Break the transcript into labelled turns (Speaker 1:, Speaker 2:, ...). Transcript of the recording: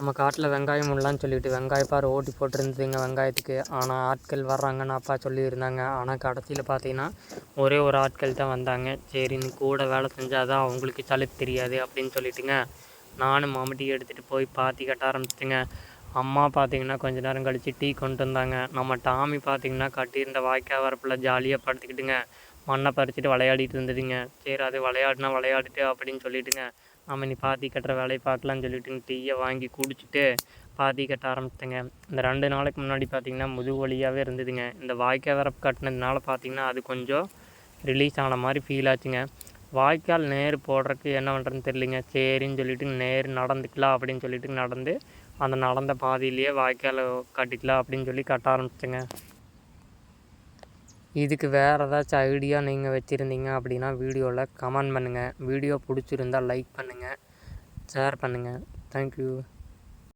Speaker 1: நம்ம காட்டில் வெங்காயம் உள்ளான்னு சொல்லிட்டு வெங்காயப்பார் ஓட்டி போட்டிருந்ததுங்க வெங்காயத்துக்கு. ஆனால் ஆட்கள் வர்றாங்கன்னு அப்பா சொல்லியிருந்தாங்க. ஆனால் கடைசியில் பார்த்தீங்கன்னா ஒரே ஒரு ஆட்கள் தான் வந்தாங்க. சரின்னு கூட வேலை செஞ்சால் தான் அவங்களுக்கு சலுப்பு தெரியாது அப்படின்னு சொல்லிட்டுங்க நானும் மம்முட்டி எடுத்துகிட்டு போய் பாத்தி கட்ட ஆரம்பிச்சிட்டுங்க. அம்மா பார்த்தீங்கன்னா கொஞ்ச நேரம் கழித்து டீ கொண்டு வந்தாங்க. நம்ம டாமி பார்த்தீங்கன்னா கட்டியிருந்த வாய்க்கால் வரப்பில் ஜாலியாக படுத்துக்கிட்டுங்க. மண்ணை பறிச்சுட்டு விளையாடிட்டு இருந்ததுங்க. சரி அது விளையாடுனா விளையாடிட்டு அப்படின்னு சொல்லிட்டுங்க நம்ம நீ பாத்தி கட்டுற வேலையை பார்க்கலான்னு சொல்லிட்டு டீயை வாங்கி குடிச்சிட்டு பாத்தி கட்ட ஆரம்பிச்சிட்டேங்க. இந்த ரெண்டு நாளைக்கு முன்னாடி பார்த்தீங்கன்னா முதுகு வலியாகவே இருந்ததுங்க. இந்த வாய்க்கால் வரப்பு கட்டினதுனால பார்த்தீங்கன்னா அது கொஞ்சம் ரிலீஸ் ஆன மாதிரி ஃபீல் ஆச்சுங்க. வாய்க்கால் நேர் போடுறதுக்கு என்ன பண்ணுறதுன்னு தெரியலிங்க. சரின்னு சொல்லிட்டு நேர் நடந்துக்கலாம் அப்படின்னு சொல்லிட்டு நடந்து அந்த நடந்த பாதியிலேயே வாய்க்கால் கட்டிக்கலாம் அப்படின்னு சொல்லி கட்ட ஆரம்பிச்சிட்டேங்க. இதுக்கு வேறு ஏதாச்சும் ஐடியா நீங்கள் வச்சுருந்தீங்க அப்படின்னா வீடியோவில் கமெண்ட் பண்ணுங்கள் வீடியோ பிடிச்சிருந்தா லைக் பண்ணுங்கள் ஷேர் பண்ணுங்கள் தேங்க்யூ